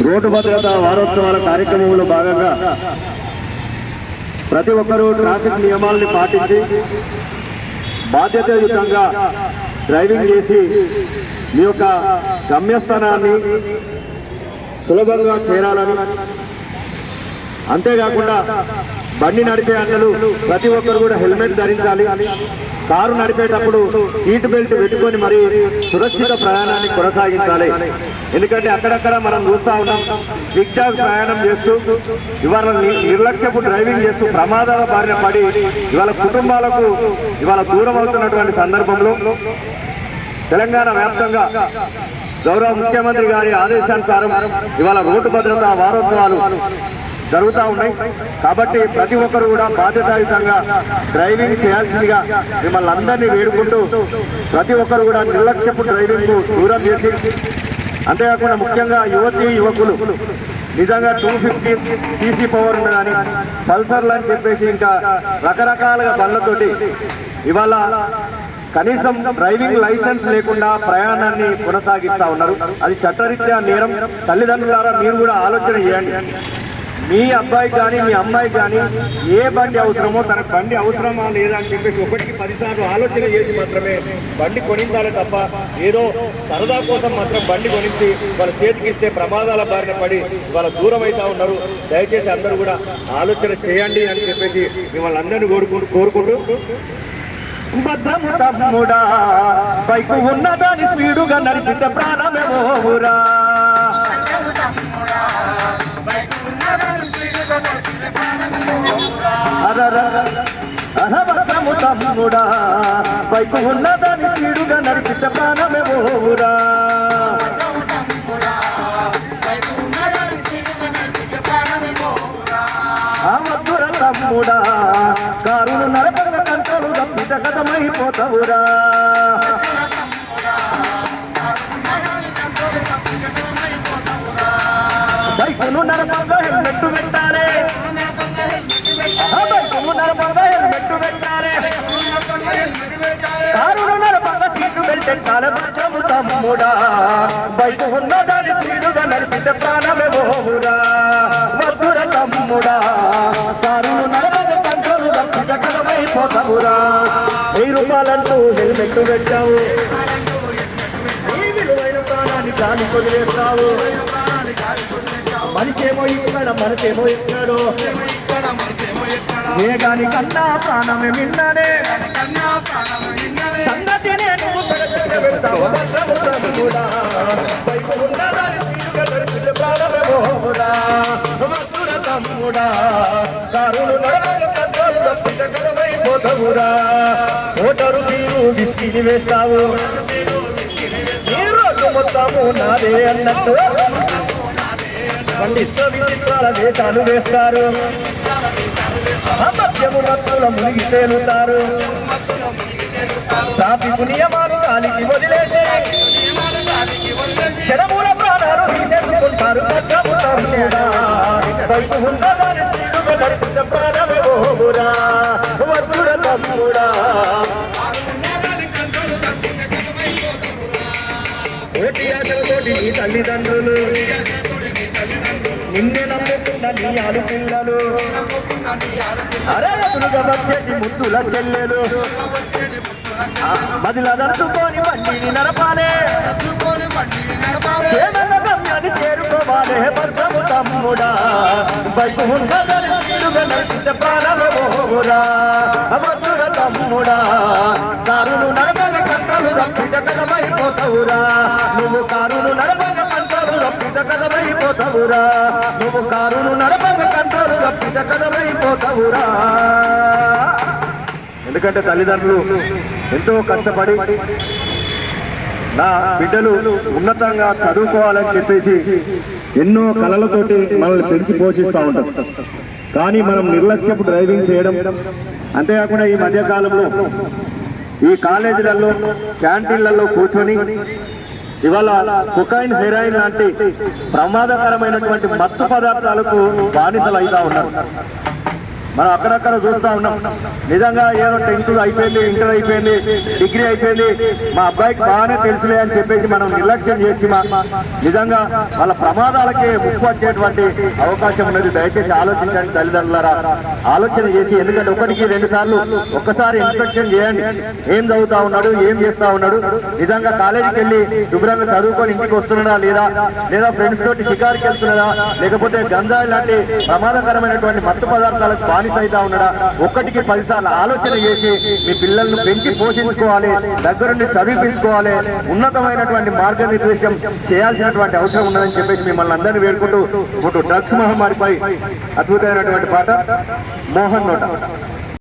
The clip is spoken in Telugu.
రోడ్డు భద్రత వారోత్సవాల కార్యక్రమంలో భాగంగా ప్రతి ఒక్కరూ ట్రాఫిక్ నియమాలని పాటించి బాధ్యతాయుతంగా డ్రైవింగ్ చేసి మీ యొక్క గమ్యస్థానాన్ని సులభంగా చేరాలని. అంతేకాకుండా బండి నడిపే అన్నలు ప్రతి ఒక్కరు కూడా హెల్మెట్ ధరించాలి. కారు నడిపేటప్పుడు సీట్ బెల్ట్ పెట్టుకొని మరి సురక్షిత ప్రయాణాన్ని కొనసాగించాలి. ఎందుకంటే అక్కడక్కడ మనం చూస్తా ఉన్నాం జిగ్జాగ్ ప్రయాణం చేస్తూ ఇవాళ ని- నిర్లక్ష్యపు డ్రైవింగ్ చేస్తూ ప్రమాదాల బారిన పడి ఇవాళ కుటుంబాలకు ఇవాళ దూరం అవుతున్నటువంటి సందర్భంలో తెలంగాణ వ్యాప్తంగా గౌరవ ముఖ్యమంత్రి గారి ఆదేశానుసారం ఇవాళ రోడ్డు భద్రతా వారోత్సవాలు జరుగుతూ ఉన్నాయి. కాబట్టి ప్రతి ఒక్కరు కూడా బాధ్యతాయుతంగా డ్రైవింగ్ చేయాల్సిందిగా మిమ్మల్ని అందరినీ వేడుకుంటూ ప్రతి ఒక్కరు కూడా నిర్లక్ష్యపు డ్రైవింగ్ దూరం చేసి అంతేకాకుండా ముఖ్యంగా యువతి యువకులు నిజంగా టూ ఫిఫ్టీ సీసీ పవర్ కానీ పల్సర్లు అని చెప్పేసి ఇంకా రకరకాలుగా బండ్లతోటి ఇవాళ కనీసం డ్రైవింగ్ లైసెన్స్ లేకుండా ప్రయాణాన్ని కొనసాగిస్తా ఉన్నారు. అది చట్టరీత్యా నేరం. తల్లిదండ్రులారా మీరు కూడా ఆలోచన చేయండి. మీ అబ్బాయి కానీ మీ అమ్మాయి కానీ ఏ బండి అవసరమో తనకు బండి అవసరమా లేదా అని చెప్పేసి ఒకటికి పదిసార్లు ఆలోచన చేసి మాత్రమే బండి కొనించాలి తప్ప ఏదో సరదా కోసం మాత్రం బండి కొనించి వాళ్ళ చేతికి ఇస్తే ప్రమాదాల బారిన పడి వాళ్ళ దూరం అవుతా ఉన్నారు. దయచేసి అందరూ కూడా ఆలోచన చేయండి అని చెప్పేసి మిమ్మల్ని అందరినీ కోరుకుంటూ కోరుకుంటూ భద్రము తమ్ముడా బైకు ఉన్నదాని స్పీడుగా నడిపితే ప్రాణమే ఊరా. తమ్ముడా పైకు ఉన్నదాని స్పీడుగా నడిపితే ప్రాణమేమో ఊరా మధుర తమ్ముడా కారును నడపక కంటలు తప్పిత కథమైపోతావురా. పైకును నడపగా తమ్ముడా ఉన్నదాని స్పీడుగా నడిపితే ప్రాణమే తమ్ముడా. కంట్రోల్ తప్పితే వెయ్యి రూపాయలంటూ హెల్మెట్ పెట్టావు. గాలి కొదిలేస్తావు మనిషేమో ఇక్కడ మనసేమో వేగాని కన్నా ప్రాణమే విన్నానే సంగతి తమ్ముడా. ఓటరు తీరు విసిగి వేస్తావు ఈ రోజు మొత్తము నాదే అన్నట్టు పండిత విచిత్రాల వేషాలు వేస్తారు అమధ్యము మత్తుల మునిగి తేలుతారు తాపి నియమాలు గాలికి వదిలేసే. క్షణమూల ప్రాణాలు తీసేసుకుంటారు పక్కము తమ్ముడా కోటి ఆశలతోటి నీ తల్లిదండ్రులు? నిన్నే నమ్ముకున్న నీ ఆలుపిల్లలు అరే వచ్చేటి ముద్దుల చెల్లెలు. మదిల దర్చుకొని బండిని నడపాలే. చేదన గమ్యాన్ని చేరుకోవాలే భద్రము తమ్ముడా బైకు ఉన్నదని తీరుగా నడిపితే ప్రాణమోరా భద్రుడ తమ్ముడా కారును నడపని కట్టలు తప్పిట కదమైపోతావురా నువ్వు కారును నడపక కంటలు తప్పిట కదమైపోతావురా నువ్వు కారును నడపక కంటలు తప్పిట కదమైపోతావురా ఎందుకంటే తల్లిదండ్రులు ఎంతో కష్టపడి నా బిడ్డలు ఉన్నతంగా చదువుకోవాలని చెప్పేసి ఎన్నో కళలతోటి మనల్ని పెంచి పోషిస్తూ ఉంటాం. కానీ మనం నిర్లక్ష్యపు డ్రైవింగ్ చేయడం అంతేకాకుండా ఈ మధ్యకాలంలో ఈ కాలేజీలలో క్యాంటీన్లలో కూర్చొని ఇవాళ కుకాయిన్ హెరాయిన్ లాంటి ప్రమాదకరమైనటువంటి మత్తు పదార్థాలకు బానిసలు అవుతా ఉన్నారు. మనం అక్కడక్కడ చూస్తూ ఉన్నాం. నిజంగా ఏదో టెన్త్ అయిపోయింది ఇంటర్ అయిపోయింది డిగ్రీ అయిపోయింది. మా అబ్బాయికి బాగానే తెలుసులే అని చెప్పేసి మనం నిర్లక్ష్యం చేసి మా నిజంగా వాళ్ళ ప్రమాదాలకే ముప్పు వచ్చేటువంటి అవకాశం ఉన్నది. దయచేసి ఆలోచించండి తల్లిదండ్రులారా. ఆలోచన చేసి ఎందుకంటే ఒకటికి రెండు సార్లు ఒక్కసారి ఇన్స్పెక్షన్ చేయండి. ఏం చదువుతా ఉన్నాడు ఏం చేస్తా ఉన్నాడు. నిజంగా కాలేజీకి వెళ్ళి శుభ్రంగా చదువుకొని ఇంటికి వస్తున్నాడా లేదా? లేదా ఫ్రెండ్స్ తోటి షికారుకి వెళ్తున్నాడా? లేకపోతే గంజాయి లాంటి ప్రమాదకరమైనటువంటి మత్తు పదార్థాలకు బానిస అవుతా ఉన్నాడా? ఒక్కటికి పదిసార్లు ఆలోచన చేసి మీ పిల్లలను పెంచి పోషించుకోవాలి దగ్గరుండి చదివించుకోవాలి ఉన్నతమైనటువంటి మార్గనిర్దేశం చేయాల్సినటువంటి అవసరం ఉన్నదని చెప్పేసి మిమ్మల్ని అందరినీ వేడుకుంటూ ఇప్పుడు డ్రగ్స్ మహమ్మారిపై అద్భుతమైనటువంటి పాట మోహన్ నోట.